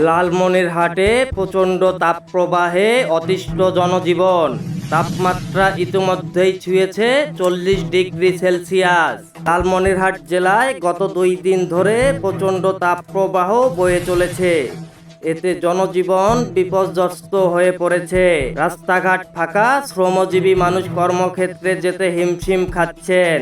লালমনিরহাটে প্রচণ্ড তাপপ্রবাহে অতিষ্ঠ জনজীবন। তাপমাত্রা ইতিমধ্যেই ছুঁয়েছে চল্লিশ ডিগ্রি সেলসিয়াস। লালমনিরহাট জেলায় গত দুই দিন ধরে প্রচণ্ড তাপপ্রবাহ বয়ে চলেছে। এতে জনজীবন বিপর্যস্ত হয়ে পড়েছে। রাস্তাঘাট ফাঁকা, শ্রমজীবী মানুষ কর্মক্ষেত্রে যেতে হিমশিম খাচ্ছেন।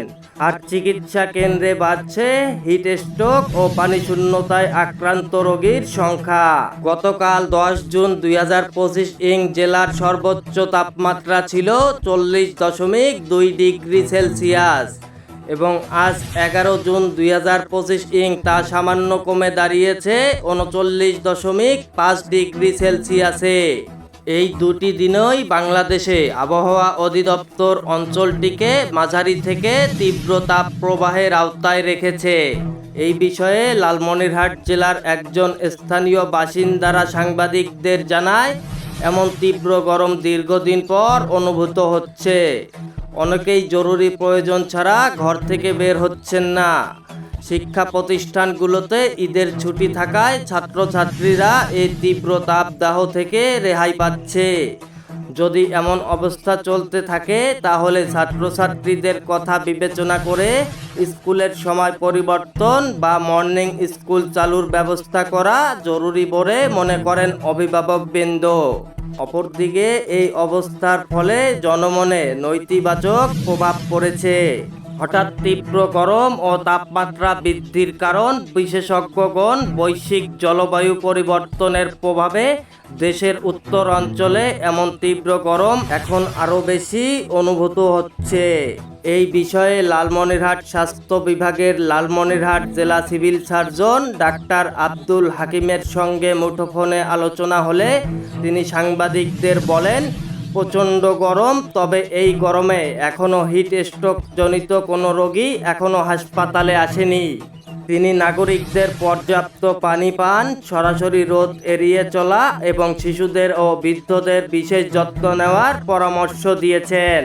আর চিকিৎসা কেন্দ্রে বাড়ছে হিট স্ট্রোক ও পানি শূন্যতায় আক্রান্ত রোগীর সংখ্যা। গতকাল দশ জুন দুই হাজার পঁচিশ ইং জেলার সর্বোচ্চ তাপমাত্রা ছিল চল্লিশ দশমিক দুই ডিগ্রি সেলসিয়াস। এবং আজ এগারো জুন দুই হাজার পঁচিশ ইং তা সামান্য কমে দাঁড়িয়েছে উনচল্লিশ দশমিক পাঁচ ডিগ্রি সেলসিয়াসে। এই দুটি দিনই বাংলাদেশে আবহাওয়া অধিদপ্তর অঞ্চলটিকে মাঝারি থেকে তীব্র তাপ প্রবাহের আওতায় রেখেছে। এই বিষয়ে লালমনিরহাট জেলার একজন স্থানীয় বাসিন্দারা সাংবাদিকদের জানায়, এমন তীব্র গরম দীর্ঘদিন পর অনুভূত হচ্ছে। অনেকেই জরুরি প্রয়োজন ছাড়া ঘর থেকে বের হচ্ছেন না। শিক্ষা প্রতিষ্ঠানগুলোতে ঈদের ছুটি থাকায় ছাত্রছাত্রীরা এই তীব্র তাপদাহ থেকে রেহাই পাচ্ছে। যদি এমন অবস্থা চলতে থাকে, তাহলে ছাত্রছাত্রীদের কথা বিবেচনা করে স্কুলের সময় পরিবর্তন বা মর্নিং স্কুল চালুর ব্যবস্থা করা জরুরি বলে মনে করেন অভিভাবকবৃন্দ। অপরদিকে এই অবস্থার ফলে জনমনে নৈতিবাচক প্রভাব পড়েছে। হঠাৎ তীব্র গরম ও তাপমাত্রা বৃদ্ধির কারণ বিশেষজ্ঞগণ বৈশ্বিক জলবায়ু পরিবর্তনের প্রভাবে দেশের উত্তর অঞ্চলে এমন তীব্র গরম এখন আরও বেশি অনুভূত হচ্ছে। এই বিষয়ে লালমনিরহাট স্বাস্থ্য বিভাগের লালমনিরহাট জেলা সিভিল সার্জন ডাক্তার আব্দুল হাকিমের সঙ্গে মুঠোফোনে আলোচনা হলে তিনি সাংবাদিকদের বলেন, প্রচণ্ড গরম, তবে এই গরমে এখনও হিট স্ট্রোক জনিত কোনো রোগী এখনও হাসপাতালে আসেনি। তিনি নাগরিকদের পর্যাপ্ত পানি পান, সরাসরি রোদ এড়িয়ে চলা এবং শিশুদের ও বৃদ্ধদের বিশেষ যত্ন নেওয়ার পরামর্শ দিয়েছেন।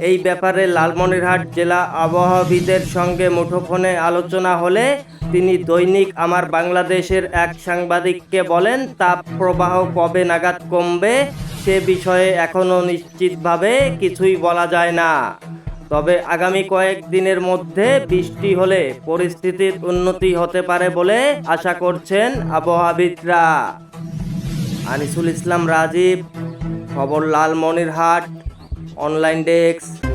এই ব্যাপারে লালমনিরহাট জেলা আবহাওয়াবিদের সঙ্গে মুঠোফোনে আলোচনা হলে তিনি দৈনিক আমার বাংলাদেশের এক সাংবাদিককে বলেন তাপ প্রবাহ কবে নাগাদ কমবে সে বিষয়ে এখনও নিশ্চিতভাবে কিছুই বলা যায় না। তবে আগামী কয়েক দিনের মধ্যে বৃষ্টি হলে পরিস্থিতির উন্নতি হতে পারে বলে আশা করছেন আবহাওয়াবিদরা। আনিসুল ইসলাম রাজীব, খবর লালমনিরহাট। Online desk